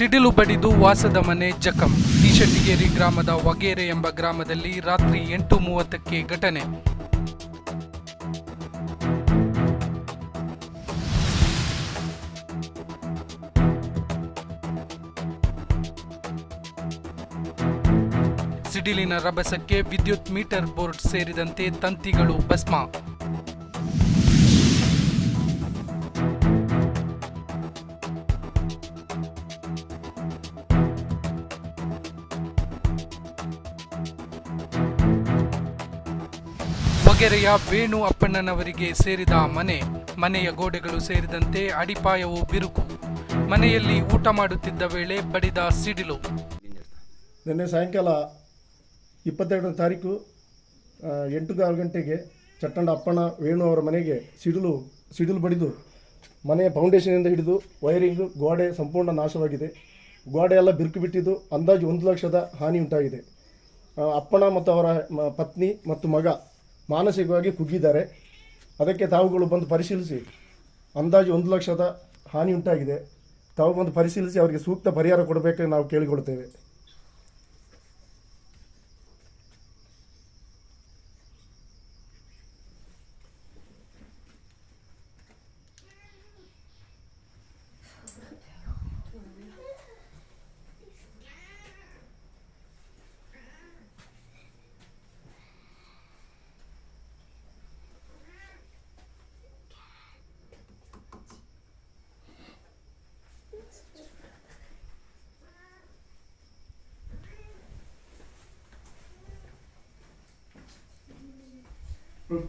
ಸಿಡಿಲು ಬಡಿದು ವಾಸದ ಮನೆ ಜಖಂ. ಈಶಟ್ಟಿಗೇರಿ ಗ್ರಾಮದ ವಗೇರೆ ಎಂಬ ಗ್ರಾಮದಲ್ಲಿ ರಾತ್ರಿ ಎಂಟು ಮೂವತ್ತಕ್ಕೆ ಘಟನೆ. ಸಿಡಿಲಿನ ರಭಸಕ್ಕೆ ವಿದ್ಯುತ್ ಮೀಟರ್ ಬೋರ್ಡ್ ಸೇರಿದಂತೆ ತಂತಿಗಳು ಭಸ್ಮ. ವಗೆರೆಯ ವೇಣು ಅಪ್ಪಣ್ಣನವರಿಗೆ ಸೇರಿದ ಮನೆ, ಮನೆಯ ಗೋಡೆಗಳು ಸೇರಿದಂತೆ ಅಡಿಪಾಯವು ಬಿರುಕು. ಮನೆಯಲ್ಲಿ ಊಟ ಮಾಡುತ್ತಿದ್ದ ವೇಳೆ ಬಡಿದ ಸಿಡಿಲು. ನಿನ್ನೆ ಸಾಯಂಕಾಲ ಇಪ್ಪತ್ತೆರಡನೇ ತಾರೀಕು ಎಂಟು ಕಾಲು ಗಂಟೆಗೆ ಚಟ್ಟಂಡ ಅಪ್ಪಣ್ಣ ವೇಣು ಅವರ ಮನೆಗೆ ಸಿಡಿಲು ಸಿಡಿಲು ಬಡಿದು ಮನೆಯ ಫೌಂಡೇಶನಿಂದ ಹಿಡಿದು ವೈರಿಂಗು ಗೋಡೆ ಸಂಪೂರ್ಣ ನಾಶವಾಗಿದೆ. ಗೋಡೆ ಎಲ್ಲ ಬಿರುಕು ಬಿಟ್ಟಿದ್ದು ಅಂದಾಜು ಒಂದು ಲಕ್ಷದ ಹಾನಿ ಉಂಟಾಗಿದೆ. ಅಪ್ಪಣ ಮತ್ತು ಅವರ ಪತ್ನಿ ಮತ್ತು ಮಗ ಮಾನಸಿಕವಾಗಿ ಕುಗ್ಗಿದ್ದಾರೆ. ಅದಕ್ಕೆ ತಾವುಗಳು ಬಂದು ಪರಿಶೀಲಿಸಿ. ಅಂದಾಜು ಒಂದು ಲಕ್ಷದ ಹಾನಿ ಉಂಟಾಗಿದೆ. ತಾವು ಬಂದು ಪರಿಶೀಲಿಸಿ ಅವರಿಗೆ ಸೂಕ್ತ ಪರಿಹಾರ ಕೊಡಬೇಕು ನಾವು ಕೇಳಿಕೊಳ್ತೇವೆ うん。